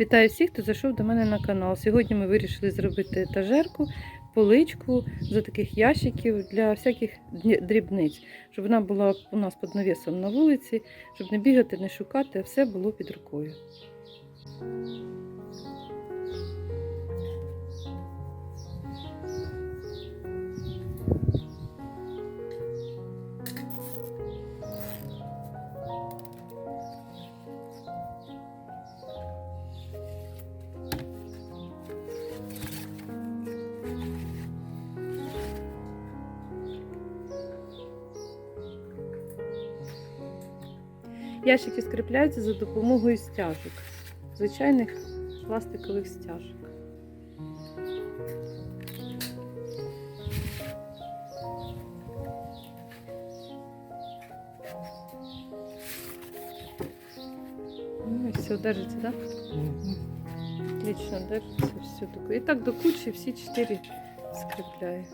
Вітаю всіх, хто зайшов до мене на канал. Сьогодні ми вирішили зробити етажерку, поличку за таких ящиків для всяких дрібниць, щоб вона була у нас під навісом на вулиці, щоб не бігати, не шукати, а все було під рукою. Ящики скріпляються за допомогою стяжок, звичайних пластикових стяжок. Ну все, держиться, так? Да? Отлично держится все. І так до кучі всі чотири скріпляю.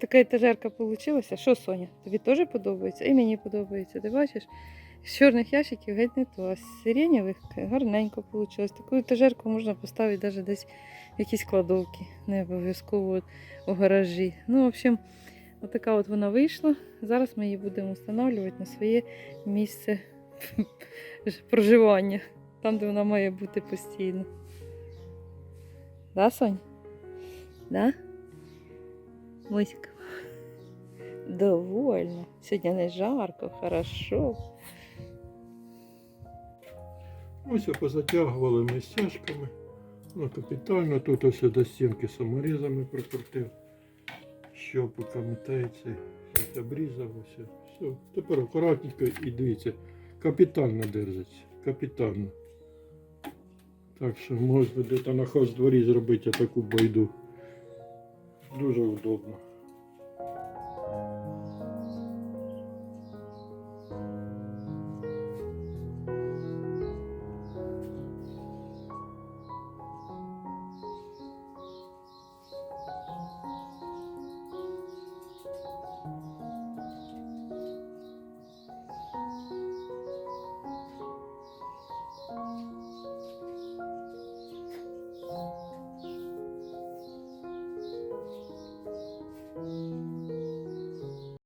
Така етажерка получилася. Що, Соня? Тобі теж подобається? І мені подобається. Ти бачиш? З чорних ящиків геть не то, а з сиренєвих гарненько вийшло. Таку етажерку можна поставити навіть десь в якісь кладовки, не обов'язково у гаражі. Ну, в общем, отака от вона вийшла. Зараз ми її будемо встановлювати на своє місце проживання, там, де вона має бути постійно. Да, Сонь? Да? Мусик. Довольно. Сьогодні не жарко, хорошо. Ось позатягували ми стяжками. Ну, капітально. Тут ось до стінки саморізами прикрутив. Щопика метається, ось обрізав ось. Все. Тепер акуратненько і дивіться. Капітально держиться. Капітально. Так що можна десь на хоз дворі зробити таку байду. Дуже удобно.